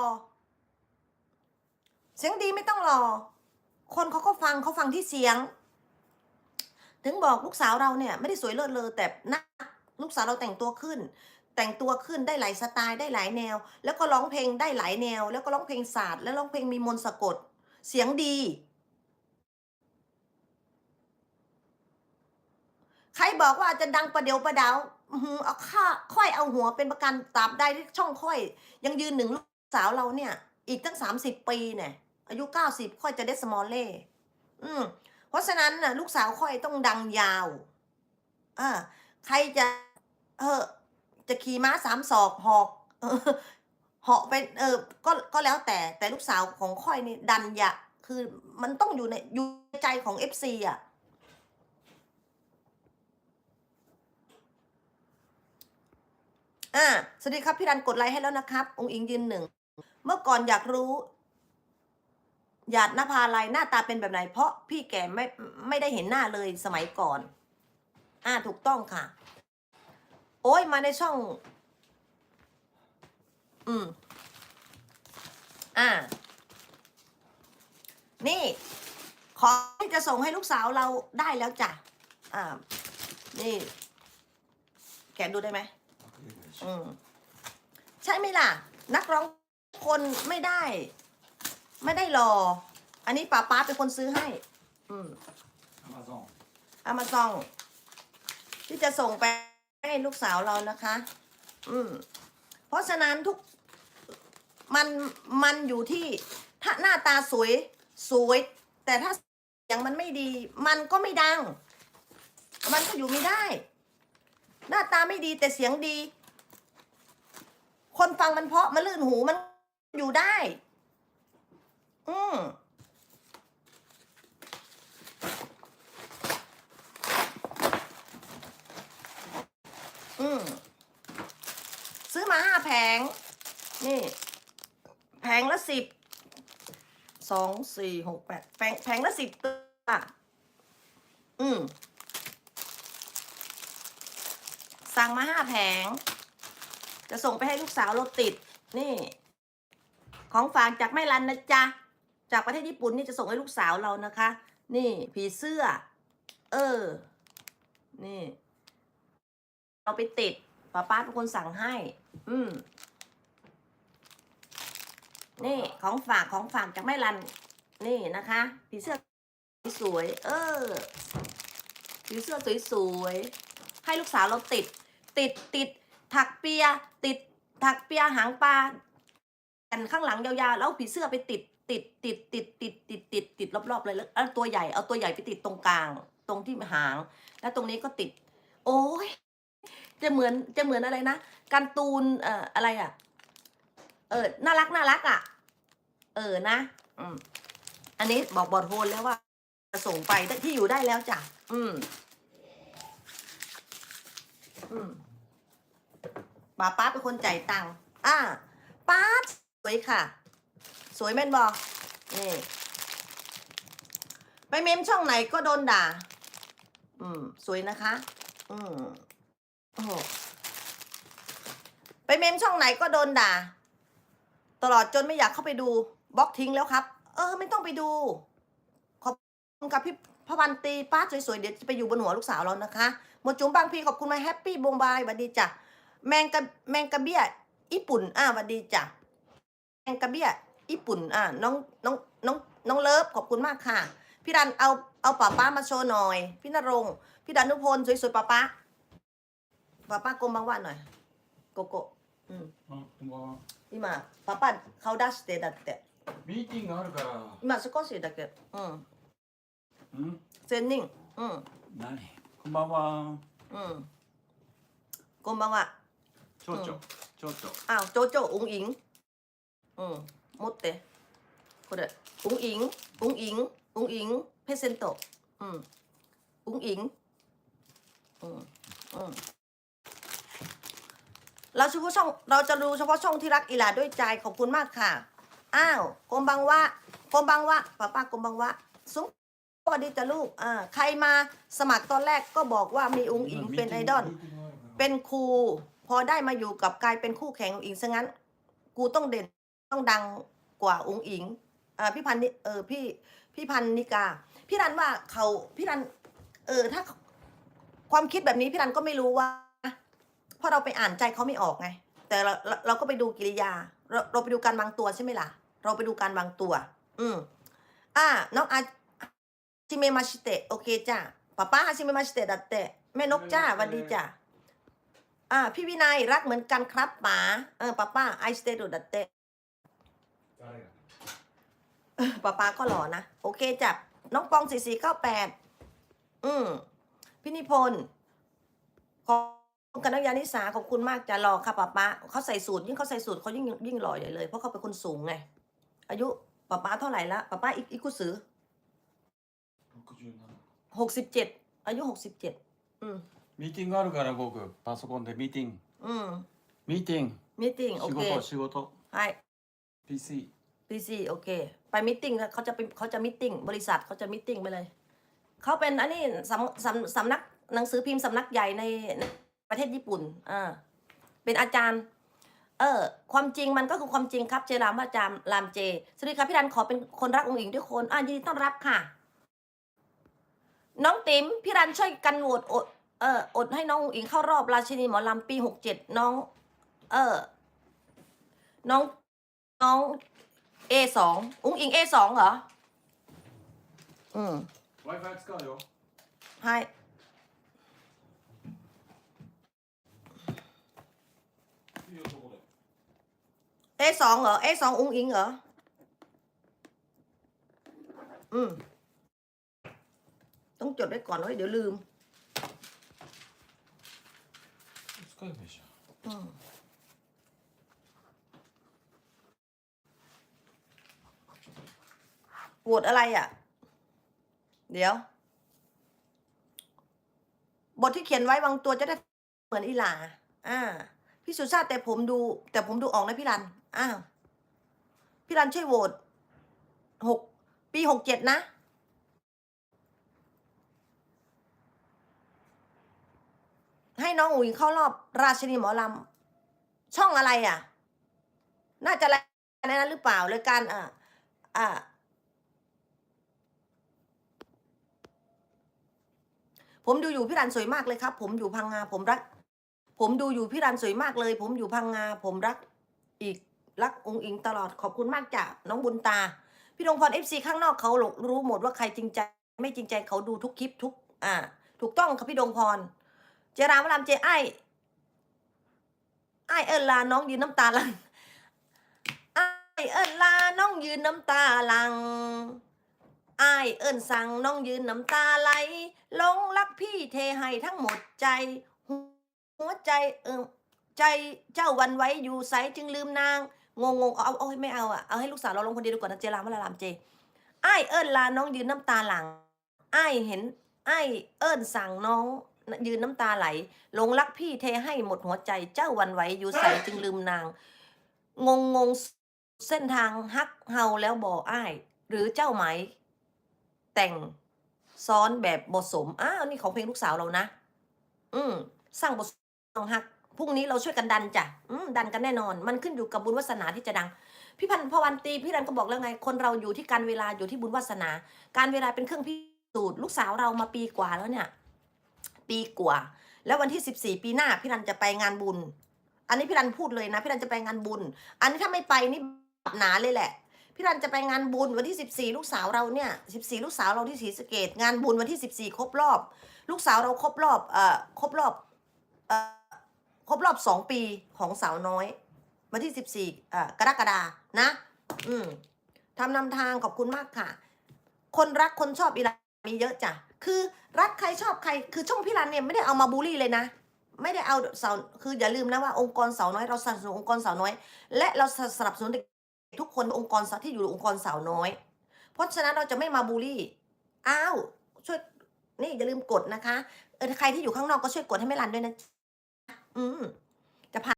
อเสียงดีไม่ต้องรอ คนเขาก็ฟังเขาฟังที่เสียง ถึงบอกลูกสาวเราเนี่ยไม่ได้สวยเลิศเลอแต่หน้าลูกสาวเราแต่งตัวขึ้น แต่งตัวขึ้นได้หลายสไตล์ได้หลายแนว แล้วก็ร้องเพลงได้หลายแนว แล้วก็ร้องเพลงศาสตร์แล้วร้องเพลงมีมนต์สะกด เสียงดี ใครบอกว่าจะดังประเดี๋ยวประดาวเอาค่าค่อยเอาหัวเป็นประกันตราบใดที่ช่องค่อย ยังยืนหนึ่ง สาวเราเนี่ย อีกตั้งสามสิบปีเนี่ย อายุเก้าสิบค่อยจะได้สมอลเล่อืมเพราะฉะนั้นน่ะลูกสาวค่อยต้องดังยาวอ่าใครจะ เออจะขี่ม้าสามศอกหอกเออเหาะเป็นเออก็ก็แล้วแต่แต่ลูกสาวของค่อยนี่ดันยะ คือมันต้องอยู่ในอยู่ในใจของเอฟซีอะอ่าสวัสดีครับ พี่รันกดไลค์ให้แล้วนะครับ องค์อิงยืนหนึ่ง เมื่อก่อนอยากรู้ หยาดนภาลัยหน้าตาเป็นแบบไหน เพราะพี่แกไม่ไม่ได้เห็นหน้าเลยสมัยก่อน อ่าถูกต้องค่ะ โอ้ยมาในช่อง อืม อ่า นี่ ขอที่จะส่งให้ลูกสาวเราได้แล้วจ้ะ อ่า นี่ แกดูได้ไหม อืม ใช่ไหมล่ะ นักร้อง คนไม่ได้ ไม่ได้รอ อันนี้ป้าป้าเป็นคนซื้อให้ อืม Amazon อามาซอง ที่จะส่งไปให้ลูกสาวเรานะคะ อืม เพราะฉะนั้นทุกมันมันอยู่ที่ถ้าหน้าตาสวยสวย แต่ถ้าเสียงมันไม่ดี มันก็ไม่ดัง มันก็อยู่ไม่ได้ หน้าตาไม่ดีแต่เสียงดี คนฟังมันเพาะมันลื่นหูมัน อยู่ได้ อืมอืมซื้อมาห้าแผง นี่ แผงละสิบสองสี่หกแปดแผงแผงละสิบตัวอืมสั่งมาห้าแผง จะส่งไปให้ลูกสาวเราติด นี่ ของฝากจากแม่รันนะจ๊ะ จากประเทศญี่ปุ่นนี่จะส่งให้ลูกสาวเรานะคะ นี่ผีเสื้อ เออ นี่เอาไปติดป้าป้าเป็นคนสั่งให้ อืม นี่ของฝากของฝากจากแม่รัน นี่นะคะผีเสื้อสวยเออผีเสื้อสวยๆให้ลูกสาวเราติด ติดติด ถักเปีย ติด ถักเปียหางปลา นข้างหลังยาวๆแล้วผีเสื้อไปติดติดติดติดติดติดติดติดรอบๆเลยแล้วเอาตัวใหญ่เอาตัวใหญ่ไปติดตรงกลาง ตรงที่หาง แล้วตรงนี้ก็ติด โอ้ยจะเหมือนจะเหมือนอะไรนะการ์ตูนเอ่ออะไรอะ เออน่ารักน่ารักอะ เออนะอืมอันนี้บอกบอดโฮนแล้วว่าจะส่งไปที่อยู่ได้แล้วจ้ะอืม อืมป้าป้าเป็นคนจ่ายตังค์อ่าป้า วยค่ะ สวยแม่นบอกนี่ไปเมมช่องไหนก็โดนด่า อืม สวยนะคะ อืมโอ้โหไปเมมช่องไหนก็โดนด่า ตลอดจนไม่อยากเข้าไปดูบล็อกทิ้งแล้วครับ เออ ไม่ต้องไปดู ขอบคุณกับพี่พระวันตีป้าสวยๆเดี๋ยวจะไปอยู่บนหัวลูกสาวเรานะคะหมดจุ๋มบางพีขอบคุณมาแฮปปี้บงบายสวัสดีจ้ะแมงกะแมงกะเบี้ยญี่ปุ่น อ่าสวัสดีจ้ะ งกะเบี้ยญี่ปุ่น อ่า น้องน้องน้องน้องเลิฟขอบคุณมากค่ะ พี่ดันเอาเอาป้าป้ามาโชว์หน่อย พี่นรงค์พี่ดานุพลสวยๆป้าป้า ป้าป้ากลมบางว่าหน่อย โกโก้อืม あこんばんは今パパ顔出してだってミーティングあるから今少しだけうんうん千人うん何こんばんはうんこんばんは蝶々うん蝶々あジョジョウンイン うん持ってこれウンインウンインウンインプレゼントうんウンインうんうんเราเฉพาะช่อง เราจะดูเฉพาะช่องที่รักอีหลาด้วยใจขอบคุณมากค่ะ อ้าวกลมบังวะกลมบังวะป้าป้ากลมบังวะสุงสวัสดีจ้ะลูก อ่า ใครมาสมัครตอนแรกก็บอกว่ามีองค์อิงเป็นไอดอล เป็นครู พอได้มาอยู่กับกลายเป็นคู่แข่งองค์อิงซะงั้น กูต้องเด่น ต้องดังกว่าองค์อิงเอ่อพี่พันนิเออพี่พี่พันนิกา พี่รันว่าเขาพี่รัน เออถ้าความคิดแบบนี้พี่รันก็ไม่รู้ว่าเพราะเราไปอ่านใจเขาไม่ออกไง แต่เราเราเราก็ไปดูกิริยา เราเราไปดูการวางตัวใช่ไหมล่ะ เราไปดูการวางตัว อืมอ่าน้องอาชิเมมาชิเตะโอเคจ้าป้าป้าฮาชิเมมาชิเตะดัตเตะแม่นกจ้าหวันดีจ้าอ่า พี่วินัยรักเหมือนกันครับป๋าเออป้าป้าไอสเตดูดัตเตะ誰が ป้าป้าก็หล่อนะ โอเคจับน้องปองสี่สี่เก้าแปดอืมพี่นิพนธ์ขอบคุณกันนักยานิสาขอบคุณมากจะรอค่ะป้าป้าเขาใส่สูตรยิ่งเขาใส่สูตรเขายิ่งยิ่งหล่อใหญ่เลย เพราะเขาเป็นคนสูงไง อายุป้าป้าเท่าไหร่ละป้าป้าอีกอีกกุสือ 67 หกสิบเจ็ดอายุหกสิบเจ็ดอืม ミーティングあるから僕パソコンでミーティング อืม ミーティング มิ팅โอ 仕 เค 事仕事 ใช่ พีซีพีซีโอเค ไปมิทติ้งเขาจะเป็นเขาจะมิทติ้งบริษัทเขาจะมิทติ้งไปเลย เขาเป็นอันนี้สำสำสำนักหนังสือพิมพ์สำนักใหญ่ในในประเทศญี่ปุ่นอ่าเป็นอาจารย์ เออ ความจริงมันก็คือความจริงครับเจรามอาจารย์รามเจสวัสดีครับพี่ดันขอเป็นคนรักองค์หญิงด้วยคนอ่ายินดีต้อนรับค่ะ น้องติ๋มพี่รันช่วยกันโหวตอดเอออดให้น้องหญิงเข้ารอบราชินีหมอลำปีหกเจ็ดน้อง เออ น้อง น้องเอสองอุ้งอิงเอสองเหรอ อืม Wi-Fi 使うよ ให้ いいよそこで เอสองเหรอเอสองอุ้งอิงเหรอ อืม ต้องจดไว้ก่อนไว้เดี๋ยวลืม 使えばいいじゃん อืม โหวตอะไรอะ เดี๋ยว บทที่เขียนไว้บางตัวจะได้เหมือนอีหลา อ่า พี่สุชาติแต่ผมดู แต่ผมดูออกนะพี่รัน อ้าว พี่รันช่วยโหวตหกปีหกเจ็ดนะให้น้องอุ๋ยเข้ารอบราชินีหมอลำช่องอะไรอะ น่าจะรายการนั้นหรือเปล่ารายการอ่าอ่า ผมดูอยู่พี่รันสวยมากเลยครับ ผมอยู่พังงาผมรัก ผมดูอยู่พี่รันสวยมากเลย ผมอยู่พังงาผมรัก อีกรักองค์อิงตลอดขอบคุณมากจ้ะน้องบุญตา พี่ดงพรเอฟซีข้างนอกเขารู้หมดว่าใครจริงใจ ไม่จริงใจเขาดูทุกคลิปทุก อ่า ถูกต้องครับพี่ดงพร เจรามวรามเจไอไอเอิญลาน้องยืนน้ำตาลังไอเอิญลาน้องยืนน้ำตาลัง ไอเอิญสั่งน้องยืนน้ำตาไหลลงรักพี่เทให้ทั้งหมดใจ หัวใจเออใจเจ้าวันไว้อยู่ใสจึงลืมนาง งงงเอาเอาไม่เอาอะเอาให้ลูกสาวเราลงคนเดียวดีกว่านะเจรามวรามเจไอเอิญลาน้องยืนน้ำตาหลังไอเห็นไอเอิญสั่งน้องยืนน้ำตาไหลลงรักพี่เทให้หมดหัวใจ เจ้าวันไหวอยู่ใสจึงลืมนาง งงงเส้นทางฮักเฮาแล้วบ่อ้ายหรือเจ้าไหม แต่งซ้อนแบบบทสม อ้าวนี่ของเพลงลูกสาวเรานะ อืม สร้างบทสองฮัก พรุ่งนี้เราช่วยกันดันจ้ะ อืม ดันกันแน่นอน มันขึ้นอยู่กับบุญวาสนาที่จะดัง พี่พันธ์พวันตี พี่รันก็บอกแล้วไง คนเราอยู่ที่การเวลาอยู่ที่บุญวาสนา การเวลาเป็นเครื่องพิสูจน์ลูกสาวเรามาปีกว่าแล้วเนี่ย ปีกว่า แล้ววันที่สิบสี่ปีหน้าพี่รันจะไปงานบุญ อันนี้พี่รันพูดเลยนะ พี่รันจะไปงานบุญ อันนี้ถ้าไม่ไปนี่บาปหนาเลยแหละ พี่รันจะไปงานบุญวันที่สิบสี่ลูกสาวเราเนี่ยสิบสี่ลูกสาวเราที่ศรีสะเกดงานบุญวันที่สิบสี่ครบรอบ ลูกสาวเราครบรอบเอ่อครบรอบเอ่อครบรอบสองปีของสาวน้อย วันที่สิบสี่เอ่อกรกฎานะ อืมทำนำทางขอบคุณมากค่ะ คนรักคนชอบอีรันมีเยอะจ้ะคือรักใครชอบใครคือช่องพี่รันเนี่ยไม่ได้เอามาบูลลี่เลยนะไม่ได้เอาสาวคืออย่าลืมนะว่าองค์กรสาวน้อยเราสนับสนุนองค์กรสาวน้อย และเราสนับสนุนเด็ก ทุกคนองค์กรที่อยู่องค์กรสาวน้อย เพราะฉะนั้นเราจะไม่มาบูลลี่ อ้าวช่วยนี่อย่าลืมกดนะคะ เออใครที่อยู่ข้างนอกก็ช่วยกดให้แม่รันด้วยนะ อืม